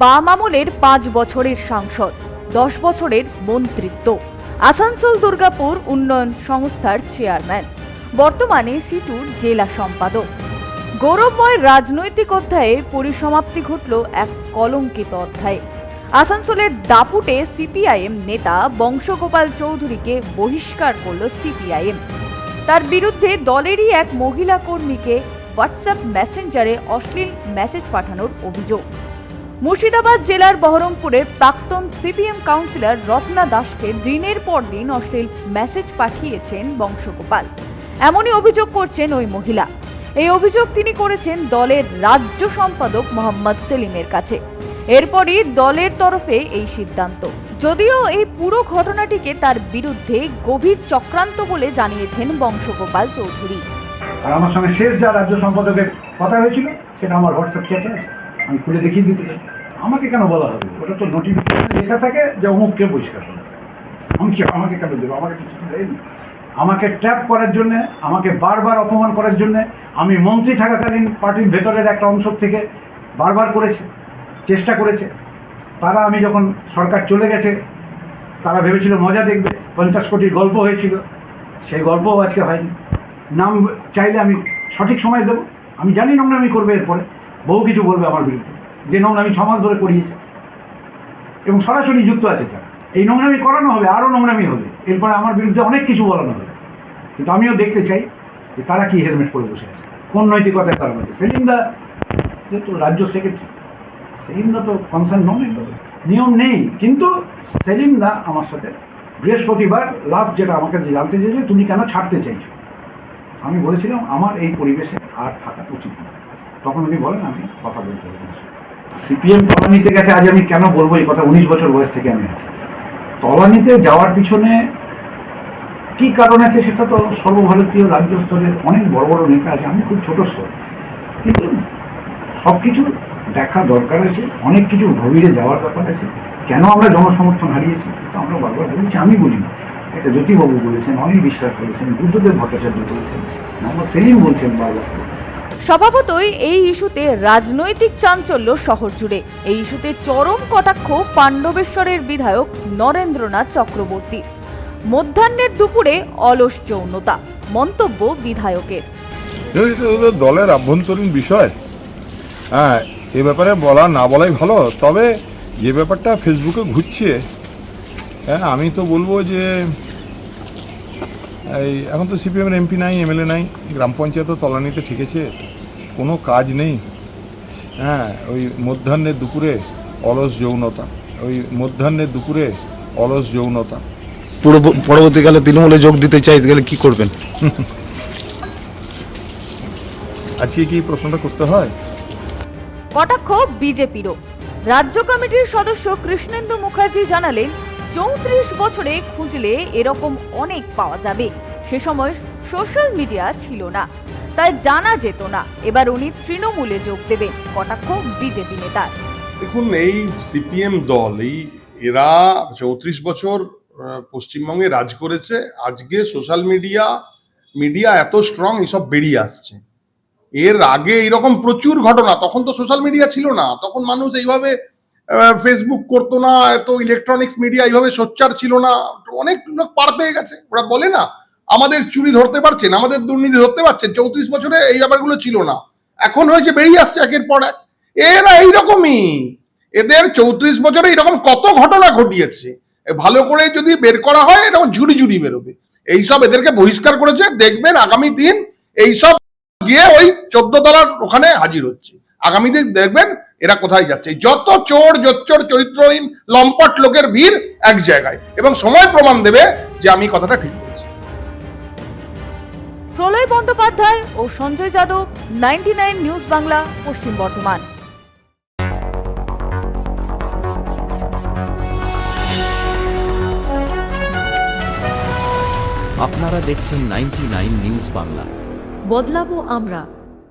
বাম আমলের পাঁচ বছরের সাংসদ, দশ বছরের মন্ত্রিত্ব। আসানসোল দুর্গাপুর উন্নয়ন সংস্থার চেয়ারম্যান। বর্তমানে সিটুর জেলা সম্পাদক। গৌরবময় রাজনৈতিক অধ্যায়ে পরিসমাপ্তি ঘটল এক কলঙ্কিত অধ্যায়ে। আসানসোলের দাপুটে সিপিআইএম নেতা বংশগোপাল চৌধুরীকে বহিষ্কার করল সিপিআইএম। তার বিরুদ্ধে দলেরই এক মহিলা কর্মীকে হোয়াটসঅ্যাপ মেসেঞ্জারে অশ্লীল মেসেজ পাঠানোর অভিযোগ। মুর্শিদাবাদ জেলার বহরমপুরের প্রাক্তন সিপিএম কাউন্সিলর রত্না দাসকে দিনের পর দিন অশ্লীল মেসেজ পাঠিয়েছেন বংশগোপাল। এমনই অভিযোগ করছেন ওই মহিলা। এই অভিযোগ তিনি করেছেন দলের রাজ্য সম্পাদক মোহাম্মদ সেলিমের কাছে। এরপরই দলের তরফে এই সিদ্ধান্ত। যদিও এই পুরো ঘটনাটিকে তার বিরুদ্ধে গভীর চক্রান্ত বলে জানিয়েছেন বংশগোপাল চৌধুরী। আর আমার সঙ্গে শেষ যা রাজ্য সম্পাদকের কথা হয়েছিল, সেটা আমার হোয়াটসঅ্যাপ চ্যাটে আমি খুলে দেখিয়ে দিতে আমাকে কেন বলা হবে? ওটা তো নোটিফিকেশনে লেখা থাকে যে অমুককে বহিষ্কার করা আমি কি, আমাকে কেন দেবো? আমাকে কিছু দেয়নি। আমাকে ট্র্যাপ করার জন্যে, আমাকে বারবার অপমান করার জন্যে আমি মন্ত্রী থাকাকালীন পার্টির ভেতরের একটা অংশ থেকে বারবার করেছে, চেষ্টা করেছে। তারা আমি যখন সরকার চলে গেছে, তারা ভেবেছিল, মজা দেখবে, পঞ্চাশ কোটির গল্প হয়েছিল। সেই গল্পও আজকে হয়নি। নাম চাইলে আমি সঠিক সময় দেবো। আমি জানি নোংরামি করবে এরপরে। বহু কিছু বলবে আমার বিরুদ্ধে। যে নোংরামি ছ মাস ধরে করিয়েছে। এবং সরাসরি যুক্ত আছে তারা এই নোংরামি করানো হবে, আরও নোংরামি হবে। এরপরে আমার বিরুদ্ধে অনেক কিছু বলানো হবে। কিন্তু আমিও দেখতে চাই যে তারা কি হেলমেট পরে বসে আছে। কোন নৈতিকতায় তারা আছে। সেলিমদা যেহেতু রাজ্য সেক্রেটারি সেলিমদা তো কনসার্ন নন নিয়ম নেই। কিন্তু সেলিমদা আমার সাথে বৃহস্পতিবার লাস্ট যেটা আমাকে জানতে চেয়েছে, তুমি কেন ছাড়তে চাইছো? আমি বলেছিলাম, আমার এই পরিবেশে আর থাকা উচিত না তখন উনি বলেন, আমি কথা বলতে হবে সিপিএম তলানিতে গেছে, আজ আমি কেন বলব এই কথা? উনিশ বছর বয়স থেকে আমি। তলানিতে যাওয়ার পিছনে কি কারণ আছে সেটা তো সর্বভারতীয় রাজ্য স্তরের অনেক বড় বড় নেতা আছে, আমি খুব ছোট স্তর। কিন্তু সব কিছু দেখা দরকার আছে, অনেক কিছু গভীরে যাওয়ার ব্যাপার আছে। কেন আমরা জনসমর্থন হারিয়েছি তো আমরা বারবার বলেছি, আমি বলি না এটা জ্যোতিবাবু বলেছেন, অনিল বিশ্বাস বলেছেন, বুদ্ধদেব ভট্টাচার্য বলেছেন, মোহাম্মদ সেলিম বলছেন বারবার। স্বভাবতই এই ইস্যুতে রাজনৈতিক চাঞ্চল্য শহর জুড়ে। এই ইস্যুতে চরম কটাক্ষ পাণ্ডবেশ্বরের বিধায়ক নরেন্দ্রনাথ চক্রবর্তী। মধ্যাহ্নের দুপুরে অলস যৌনতা, মন্তব্য বিধায়কের। দলের আভ্যন্তরীণ বিষয় হ্যাঁ এ ব্যাপারে বলা না বলাই ভালো, তবে যে ব্যাপারটা ফেসবুকে ঘুরছে হ্যাঁ আমি তো বলব যে, এই এখন তো সিপিএমের এমপি নাই, এমএলএ নাই, গ্রাম পঞ্চায়েতও তলানিতে ঠেকেছে। কোনো কাজ নেই। হ্যাঁ ওই মধ্যাহ্নের দুপুরে অলস যৌনতা। ওই মধ্যাহ্নের দুপুরে অলস যৌনতা। পরবর্তীকালে তৃণমূলে যোগ দিতে চাই গেলে কি করবেন? আজকে কি প্রশ্নটা করতে হয়? কটাক্ষ বিজেপিরও। রাজ্য কমিটির সদস্য কৃষ্ণেন্দু মুখার্জি জানালেন চৌত্রিশ বছরে খুঁজলে এরকম অনেক পাওয়া যাবে। সে সময় সোশ্যাল মিডিয়া ছিল না। তাই জানা যেত না। এবার উনি তৃণমূলে যোগ দেবেন, কটাক্ষ বিজেপি নেতার। দেখুন, এই সিপিএম দল, এই এরা চৌত্রিশ বছর পশ্চিমবঙ্গে রাজ করেছে। আজকে সোশ্যাল মিডিয়া মিডিয়া এত স্ট্রং এসব বেরিয়ে আসছে। এর আগে এইরকম প্রচুর ঘটনা, তখন তো সোশ্যাল মিডিয়া ছিল না। তখন মানুষ এইভাবে ফেসবুক করতো না, এত ইলেকট্রনিক্স মিডিয়া এইভাবে সোচ্চার ছিল না। অনেক লোক পার পেয়ে গেছে। ওরা বলে না আমাদের চুরি ধরতে পারছেন, আমাদের দুর্নীতি ধরতে পারছেন, চৌত্রিশ বছরে এই ব্যাপারগুলো ছিল না। এখন হয়েছে, বেরিয়ে আসছে একের পর এক। এরা এইরকমই। এদের চৌত্রিশ বছরে এরকম কত ঘটনা ঘটিয়েছে। ভালো করে যদি বের করা হয়, এরকম ঝুড়ি ঝুড়ি বেরোবে। এইসব এদেরকে বহিষ্কার করেছে, দেখবেন আগামী দিন এইসব গিয়ে ওই চোদ্দ তলার ওখানে হাজির হচ্ছে। আগামী দিন দেখবেন এরা কোথায় যাচ্ছে। যত চোর, জোচ্চোর, চরিত্রহীন, লম্পট লোকের ভিড় এক জায়গায়। এবং সময় প্রমাণ দেবে যে আমি কথাটা ঠিক বলছি। প্রলয় বন্দ্যোপাধ্যায় ও সঞ্জয় যাদব নাইনটি নিউজ বাংলা পশ্চিম বর্ধমান। আপনারা দেখছেন নাইনটি নিউজ বাংলা বদলাবো আমরা।